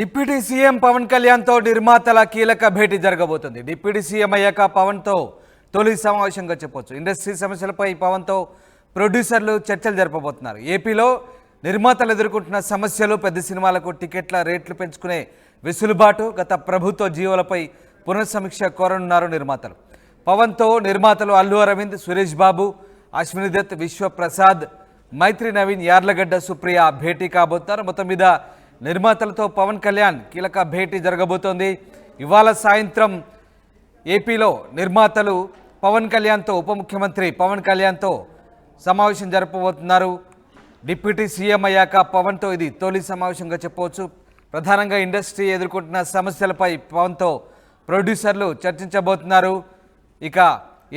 Deputy CM Pawan కళ్యాణ్తో నిర్మాతల కీలక భేటీ జరగబోతుంది. డిప్యూటీ సీఎం అయ్యాక పవన్తో తొలి సమావేశంగా చెప్పొచ్చు. ఇండస్ట్రీ సమస్యలపై పవన్తో ప్రొడ్యూసర్లు చర్చలు జరపబోతున్నారు. ఏపీలో నిర్మాతలు ఎదుర్కొంటున్న సమస్యలు పెద్ద సినిమాలకు టికెట్ల రేట్లు పెంచుకునే వెసులుబాటు గత ప్రభుత్వ జీవోలపై పునఃసమీక్ష కోరనున్నారు నిర్మాతలు. పవన్తో నిర్మాతలు అల్లు అరవింద్ సురేష్ బాబు అశ్విని దత్ విశ్వప్రసాద్ మైత్రి నవీన్ యార్లగడ్డ సుప్రియ భేటీ కాబోతున్నారు. మొత్తం మీద నిర్మాతలతో పవన్ కళ్యాణ్ కీలక భేటీ జరగబోతోంది. ఇవాళ సాయంత్రం ఏపీలో నిర్మాతలు పవన్ కళ్యాణ్తో ఉప ముఖ్యమంత్రి పవన్ కళ్యాణ్తో సమావేశం జరపబోతున్నారు. డిప్యూటీ సీఎం అయ్యాక పవన్తో ఇది తొలి సమావేశంగా చెప్పవచ్చు. ప్రధానంగా ఇండస్ట్రీ ఎదుర్కొంటున్న సమస్యలపై పవన్తో ప్రొడ్యూసర్లు చర్చించబోతున్నారు. ఇక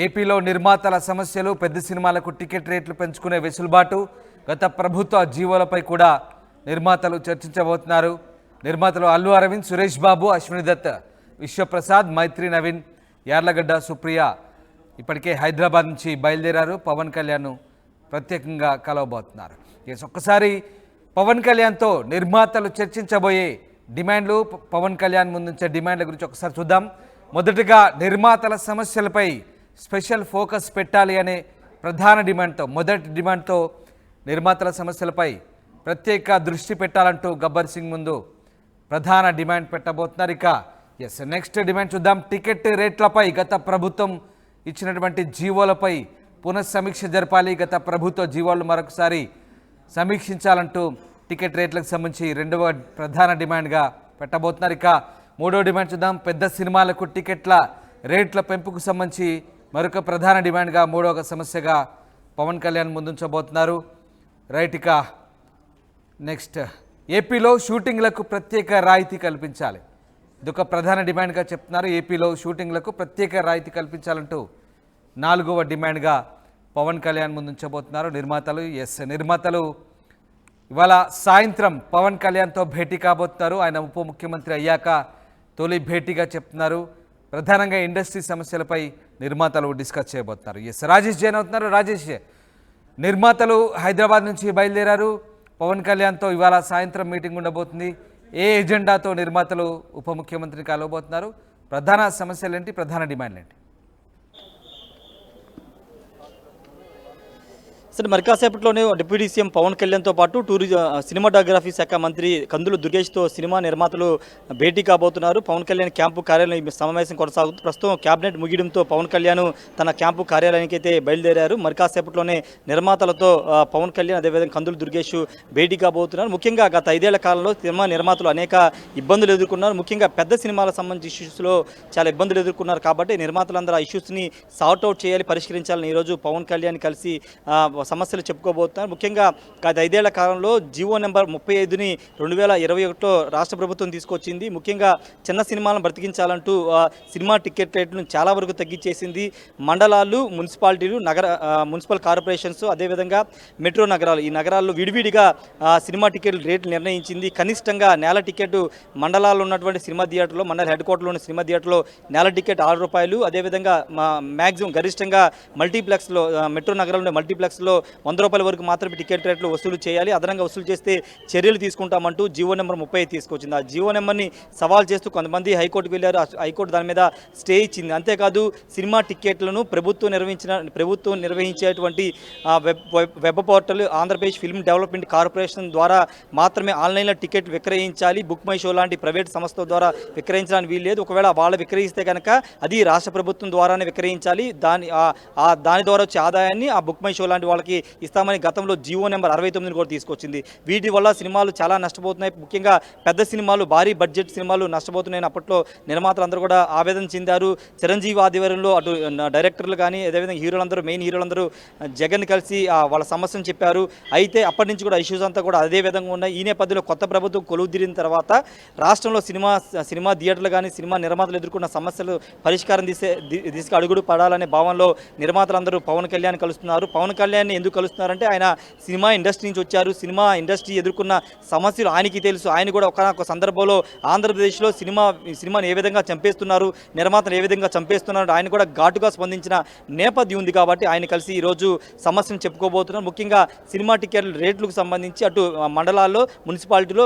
ఏపీలో నిర్మాతల సమస్యలు పెద్ద సినిమాలకు టికెట్ రేట్లు పెంచుకునే వెసులుబాటు గత ప్రభుత్వ జీవోలపై కూడా నిర్మాతలు చర్చించబోతున్నారు. నిర్మాతలు అల్లు అరవింద్ సురేష్ బాబు అశ్విని దత్ విశ్వప్రసాద్ మైత్రి నవీన్ యార్లగడ్డ సుప్రియ ఇప్పటికే హైదరాబాద్ నుంచి బయలుదేరారు. పవన్ కళ్యాణ్ ప్రత్యేకంగా కలవబోతున్నారు. ఎస్ ఒక్కసారి పవన్ కళ్యాణ్తో నిర్మాతలు చర్చించబోయే డిమాండ్లు పవన్ కళ్యాణ్ ముందుంచే డిమాండ్ల గురించి ఒకసారి చూద్దాం. మొదటగా నిర్మాతల సమస్యలపై స్పెషల్ ఫోకస్ పెట్టాలి అనే ప్రధాన డిమాండ్తో మొదటి డిమాండ్తో నిర్మాతల సమస్యలపై ప్రత్యేక దృష్టి పెట్టాలంటూ గబ్బర్ సింగ్ ముందు ప్రధాన డిమాండ్ పెట్టబోతున్నారు. ఇక ఎస్ నెక్స్ట్ డిమాండ్ చూద్దాం. టికెట్ రేట్లపై గత ప్రభుత్వం ఇచ్చినటువంటి జీవోలపై పునఃసమీక్ష జరపాలి. గత ప్రభుత్వ జీవోలు మరొకసారి సమీక్షించాలంటూ టికెట్ రేట్లకు సంబంధించి రెండవ ప్రధాన డిమాండ్గా పెట్టబోతున్నారు. ఇక మూడో డిమాండ్ చూద్దాం. పెద్ద సినిమాలకు టికెట్ల రేట్ల పెంపుకు సంబంధించి మరొక ప్రధాన డిమాండ్గా మూడవ సమస్యగా పవన్ కళ్యాణ్ ముందుంచబోతున్నారు. రైట్ ఇక నెక్స్ట్ ఏపీలో షూటింగ్లకు ప్రత్యేక రాయితీ కల్పించాలి. ఇదొక ప్రధాన డిమాండ్గా చెప్తున్నారు. ఏపీలో షూటింగ్లకు ప్రత్యేక రాయితీ కల్పించాలంటూ నాలుగవ డిమాండ్గా పవన్ కళ్యాణ్ ముందుంచబోతున్నారు. నిర్మాతలు ఎస్ నిర్మాతలు. ఇవాళ సాయంత్రం పవన్ కళ్యాణ్తో భేటీ కాబోతున్నారు. ఆయన ఉప ముఖ్యమంత్రి అయ్యాక తొలి భేటీగా చెప్తున్నారు. ప్రధానంగా ఇండస్ట్రీ సమస్యలపై నిర్మాతలు డిస్కస్ చేయబోతున్నారు. ఎస్ రాజేష్ జైన్ అవుతున్నారు. రాజేష్ నిర్మాతలు హైదరాబాద్ నుంచి బయలుదేరారు. పవన్ కళ్యాణ్తో ఇవాళ సాయంత్రం మీటింగ్ ఉండబోతుంది. ఏ ఎజెండాతో నిర్మాతలు ఉప ముఖ్యమంత్రిని కలవబోతున్నారు? ప్రధాన సమస్యలేంటి? ప్రధాన డిమాండ్లేంటి? సరే మరి కాసేపట్లోనే డిప్యూటీ సీఎం పవన్ కళ్యాణ్తో పాటు టూరిజం సినిమాటోగ్రఫీ శాఖ మంత్రి కందులు దుర్గేష్తో సినిమా నిర్మాతలు భేటీ కాబోతున్నారు. పవన్ కళ్యాణ్ క్యాంపు కార్యాలయం సమావేశం కొనసాగుతుంది ప్రస్తుతం క్యాబినెట్ ముగియడంతో పవన్ కళ్యాణ్ తన క్యాంపు కార్యాలయానికి అయితే బయలుదేరారు. మరి కాసేపట్లోనే నిర్మాతలతో పవన్ కళ్యాణ్ అదేవిధంగా కందులు దుర్గేష్ భేటీ కాబోతున్నారు. ముఖ్యంగా గత ఐదేళ్ళ కాలంలో సినిమా నిర్మాతలు అనేక ఇబ్బందులు ఎదుర్కొన్నారు. ముఖ్యంగా పెద్ద సినిమాలకు సంబంధించి ఇష్యూస్లో చాలా ఇబ్బందులు ఎదుర్కొన్నారు కాబట్టి నిర్మాతలందరూ ఆ ఇష్యూస్ని సార్ట్అవుట్ చేయాలి పరిష్కరించాలని ఈరోజు పవన్ కళ్యాణ్ కలిసి సమస్యలు చెప్పుకోబోతున్నారు. ముఖ్యంగా గత ఐదేళ్ళ కాలంలో జీవో నెంబర్ ముప్పై ఐదుని రెండు వేల ఇరవై ఒకటిలో రాష్ట్ర ప్రభుత్వం తీసుకొచ్చింది. ముఖ్యంగా చిన్న సినిమాలను బ్రతికించాలంటూ సినిమా టికెట్ రేట్లను చాలా వరకు తగ్గించేసింది. మండలాలు మున్సిపాలిటీలు నగర మున్సిపల్ కార్పొరేషన్స్ అదేవిధంగా మెట్రో నగరాలు. ఈ నగరాల్లో విడివిడిగా సినిమా టికెట్ రేట్లు నిర్ణయించింది. కనిష్టంగా నేల టికెట్ మండలాల్లో ఉన్నటువంటి సినిమా థియేటర్లో మండల హెడ్ క్వార్టర్లో ఉన్న సినిమా థియేటర్లో నేల టికెట్ ఆరు రూపాయలు. అదేవిధంగా మా మ్యాక్సిమం గరిష్టంగా మల్టీప్లెక్స్లో మెట్రో నగరంలో మల్టీప్లెక్స్లో వంద రూపాయల వరకు మాత్రమే టికెట్ రేట్లు వసూలు చేయాలి. అదనంగా వసూలు చేస్తే చర్యలు తీసుకుంటామంటూ జీవో నెంబర్ ముప్పై తీసుకొచ్చింది. ఆ జీవో నెంబర్ని సవాల్ చేస్తూ కొంతమంది హైకోర్టుకు వెళ్ళారు. హైకోర్టు దాని మీద స్టే ఇచ్చింది. అంతేకాదు సినిమా టికెట్లను ప్రభుత్వం నిర్వహించిన ప్రభుత్వం నిర్వహించేటువంటి web web- portal Andhra Pradesh film development corporation ద్వారా మాత్రమే ఆన్లైన్లో టికెట్ విక్రయించాలి. బుక్ మై షో లాంటి ప్రైవేట్ సంస్థల ద్వారా విక్రయించడానికి వీలు లేదు ఒకవేళ వాళ్ళు విక్రయిస్తే కనుక అది రాష్ట్ర ప్రభుత్వం ద్వారానే విక్రయించాలి. దాని దాని ద్వారా వచ్చే ఆదాయాన్ని ఆ బుక్ మై షో లాంటి వాళ్ళకి ఇస్తామని గతంలో జియో నెంబర్ అరవై తొమ్మిది కూడా తీసుకొచ్చింది. వీటి వల్ల సినిమాలు చాలా నష్టపోతున్నాయి. ముఖ్యంగా పెద్ద సినిమాలు భారీ బడ్జెట్ సినిమాలు నష్టపోతున్నాయని అప్పట్లో నిర్మాతలు అందరూ కూడా ఆవేదన చెందారు. చిరంజీవి ఆధ్వర్యంలో అటు డైరెక్టర్లు కానీ అదేవిధంగా హీరోలందరూ మెయిన్ హీరోలందరూ జగన్ కలిసి వాళ్ళ సమస్యను చెప్పారు. అయితే అప్పటి నుంచి కూడా ఇష్యూస్ అంతా కూడా అదే విధంగా ఉన్నాయి. ఈ నేపథ్యంలో కొత్త ప్రభుత్వం కొలువుదిరిన తర్వాత రాష్ట్రంలో సినిమా సినిమా థియేటర్లు కానీ సినిమా నిర్మాతలు ఎదుర్కొన్న సమస్యలు పరిష్కారం తీసే దిశగా అడుగుడు పడాలనే భావనలో నిర్మాతలందరూ పవన్ కళ్యాణ్ కలుస్తున్నారు. పవన్ కళ్యాణ్ కళ్యాణ్ ఎందుకు కలుస్తున్నారంటే ఆయన సినిమా ఇండస్ట్రీ నుంచి వచ్చారు. సినిమా ఇండస్ట్రీ ఎదుర్కొన్న సమస్యలు ఆయనకి తెలుసు. ఆయన కూడా ఒక సందర్భంలో ఆంధ్రప్రదేశ్లో సినిమా సినిమాను ఏ విధంగా చంపేస్తున్నారు నిర్మాతను ఏ విధంగా చంపేస్తున్నారు ఆయన కూడా ఘాటుగా స్పందించిన నేపథ్యం ఉంది కాబట్టి ఆయన కలిసి ఈరోజు సమస్యను చెప్పుకోబోతున్నారు. ముఖ్యంగా సినిమా టికెట్ రేట్లకు సంబంధించి అటు మండలాల్లో మున్సిపాలిటీలో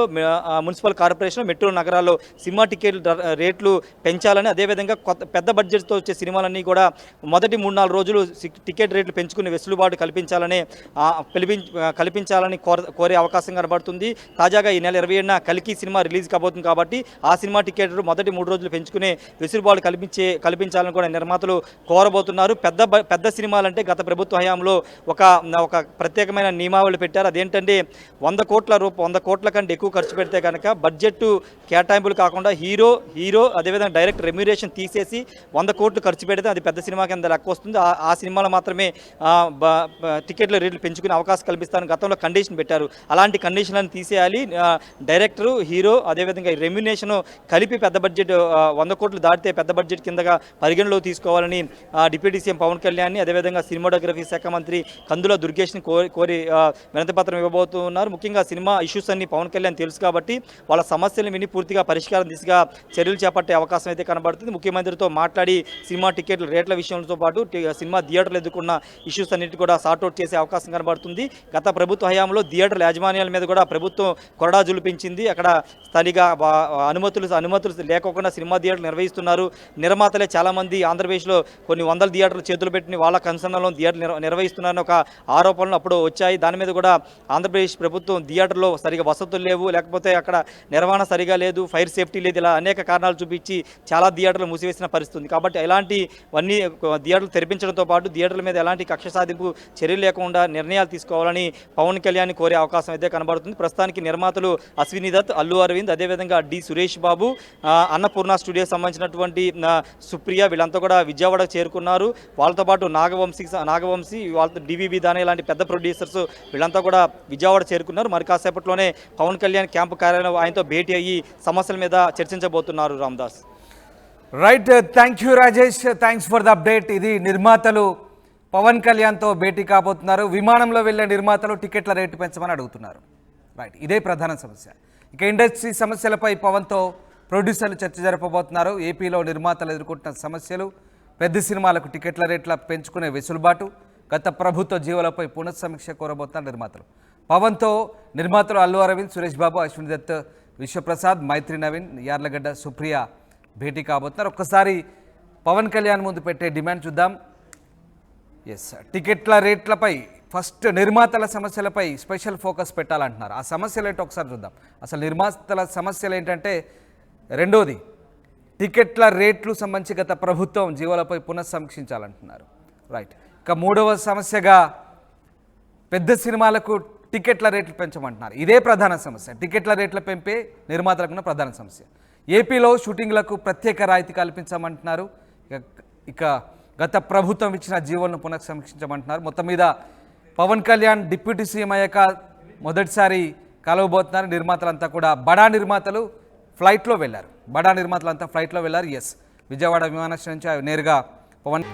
మున్సిపల్ కార్పొరేషన్ మెట్రో నగరాల్లో సినిమా టికెట్లు రేట్లు పెంచాలని అదేవిధంగా కొత్త పెద్ద బడ్జెట్తో వచ్చే సినిమాలన్నీ కూడా మొదటి మూడు నాలుగు రోజులు టికెట్ రేట్లు పెంచుకునే వెసులుబాటు కల్పించాలని పిలిపి పిలిపిం- కల్పించాలని కోర కోరే అవకాశం కనబడుతుంది. తాజాగా ఈ నెల ఇరవై ఏడున కలికి సినిమా రిలీజ్ కాబోతుంది కాబట్టి ఆ సినిమా టికెట్లు మొదటి మూడు రోజులు పెంచుకునే వెసులుబాటు కల్పించే కల్పించాలని కూడా నిర్మాతలు కోరబోతున్నారు. పెద్ద బ- పెద్ద సినిమాలంటే గత ప్రభుత్వ హయాంలో ఒక ఒక ప్రత్యేకమైన నియమావళి పెట్టారు. అదేంటంటే వంద కోట్ల రూప వంద కోట్ల కంటే ఎక్కువ ఖర్చు పెడితే కనుక బడ్జెట్ కేటాయింపులు కాకుండా హీరో హీరో అదేవిధంగా డైరెక్ట్ రెమ్యూరేషన్ తీసేసి వంద కోట్లు ఖర్చు పెడితే అది పెద్ద సినిమా కింద లెక్క వస్తుంది. ఆ- సినిమాలో మాత్రమే టికెట్ల రేట్లు పెంచుకునే అవకాశం కల్పిస్తారని గతంలో కండిషన్ పెట్టారు. అలాంటి కండిషన్లను తీసేయాలి. డైరెక్టరు హీరో అదేవిధంగా రెమ్యునేషన్ కలిపి పెద్ద బడ్జెట్ వంద కోట్లు దాటితే పెద్ద బడ్జెట్ కిందగా పరిగణలో తీసుకోవాలని డిప్యూటీ సీఎం పవన్ కళ్యాణ్ని అదేవిధంగా సినిమాటోగ్రఫీ శాఖ మంత్రి కందుల దుర్గేష్ని కోరి కోరి వినతిపత్రం ఇవ్వబోతున్నారు. ముఖ్యంగా సినిమా ఇష్యూస్ అన్ని పవన్ కళ్యాణ్ తెలుసు కాబట్టి వాళ్ళ సమస్యలు విని పూర్తిగా పరిష్కారం దిశగా చర్యలు చేపట్టే అవకాశం అయితే కనబడుతుంది. ముఖ్యమంత్రితో మాట్లాడి సినిమా టికెట్ల రేట్ల విషయంతో పాటు సినిమా థియేటర్లు ఎదుర్కొన్న ఇష్యూస్ అన్నిటి కూడా సార్ట్అవుట్ చేసే అవకాశం కనబడుతుంది. గత ప్రభుత్వ హయాంలో థియేటర్ల యాజమాన్యాల మీద కూడా ప్రభుత్వం కొరడా జులిపించింది. అక్కడ స్థలిగా అనుమతులు అనుమతులు లేకోకుండా సినిమా థియేటర్లు నిర్వహిస్తున్నారు. నిర్మాతలే చాలామంది ఆంధ్రప్రదేశ్లో కొన్ని వందల థియేటర్లు చేతులు పెట్టిన వాళ్ళ కన్సర్న్లో థియేటర్ నిర్వహిస్తున్నారని ఒక ఆరోపణలు అప్పుడు వచ్చాయి. దాని మీద కూడా ఆంధ్రప్రదేశ్ ప్రభుత్వం థియేటర్లో సరిగా వసతులు లేవు. లేకపోతే అక్కడ నిర్వహణ సరిగా లేదు. ఫైర్ సేఫ్టీ లేదు. ఇలా అనేక కారణాలు చూపించి చాలా థియేటర్లు మూసివేసిన పరిస్థితి ఉంది. కాబట్టి ఇలాంటివన్నీ థియేటర్లు తెరిపించడంతో పాటు థియేటర్ల మీద ఎలాంటి కక్ష సాధింపు చర్యలు లేకుండా నిర్ణయాలు తీసుకోవాలని పవన్ కళ్యాణ్ కోరే అవకాశం అయితే కనబడుతుంది. ప్రస్తుతానికి నిర్మాతలు అశ్విని దత్ అల్లు అరవింద్ అదేవిధంగా డి సురేష్ బాబు అన్నపూర్ణ స్టూడియోకి సంబంధించినటువంటి సుప్రియ వీళ్ళంతా కూడా విజయవాడ చేరుకున్నారు. వాళ్ళతో పాటు నాగవంశీ నాగవంశీ వాళ్ళతో డివివి దాని ఇలాంటి పెద్ద ప్రొడ్యూసర్స్ వీళ్ళంతా కూడా విజయవాడ చేరుకున్నారు. మరి కాసేపట్లోనే పవన్ కళ్యాణ్ క్యాంపు కార్యాలయం ఆయనతో భేటీ అయ్యి సమస్యల మీద చర్చించబోతున్నారు Ramdas. Right thank you Rajesh thanks for the update ఇది నిర్మాతలు పవన్ కళ్యాణ్తో భేటీ కాబోతున్నారు. విమానంలో వెళ్ళే నిర్మాతలు టికెట్ల రేటు పెంచమని అడుగుతున్నారు. రైట్ ఇదే ప్రధాన సమస్య. ఇక ఇండస్ట్రీ సమస్యలపై పవన్తో ప్రొడ్యూసర్లు చర్చ జరపబోతున్నారు. ఏపీలో నిర్మాతలు ఎదుర్కొంటున్న సమస్యలు పెద్ద సినిమాలకు టికెట్ల రేట్ల పెంచుకునే వెసులుబాటు గత ప్రభుత్వ జీవులపై పునఃసమీక్ష కోరబోతున్నారు నిర్మాతలు. పవన్తో నిర్మాతలు అల్లు అరవింద్ సురేష్ బాబు అశ్విని దత్ విశ్వప్రసాద్ మైత్రి నవీన్ యార్లగడ్డ సుప్రియ భేటీ కాబోతున్నారు. ఒక్కసారి పవన్ కళ్యాణ్ ముందు పెట్టే డిమాండ్ చూద్దాం. ఎస్ టికెట్ల రేట్లపై ఫస్ట్ నిర్మాతల సమస్యలపై స్పెషల్ ఫోకస్ పెట్టాలంటున్నారు. ఆ సమస్యలు ఏంటో ఒకసారి చూద్దాం. అసలు నిర్మాతల సమస్యలు ఏంటంటే రెండోది టికెట్ల రేట్లు సంబంధించి గత ప్రభుత్వం జీవోలపై పునఃసమీక్షించాలంటున్నారు. రైట్ ఇక మూడవ సమస్యగా పెద్ద సినిమాలకు టికెట్ల రేట్లు పెంచమంటున్నారు. ఇదే ప్రధాన సమస్య. టికెట్ల రేట్ల పెంపే నిర్మాతలకు ఉన్న ప్రధాన సమస్య. ఏపీలో షూటింగ్లకు ప్రత్యేక రాయితీ కల్పించమంటున్నారు. ఇక ఇక గత ప్రభుత్వం ఇచ్చిన జీవోలను పునఃసమీక్షించమంటున్నారు. మొత్తం మీద పవన్ కళ్యాణ్ డిప్యూటీ సీఎం అయ్యాక మొదటిసారి కలవబోతున్నారు. నిర్మాతలంతా కూడా బడా నిర్మాతలు ఫ్లైట్లో వెళ్ళారు. బడా నిర్మాతలంతా ఫ్లైట్లో వెళ్ళారు. ఎస్. విజయవాడ విమానాశ్రయం నుంచి నేరుగా పవన్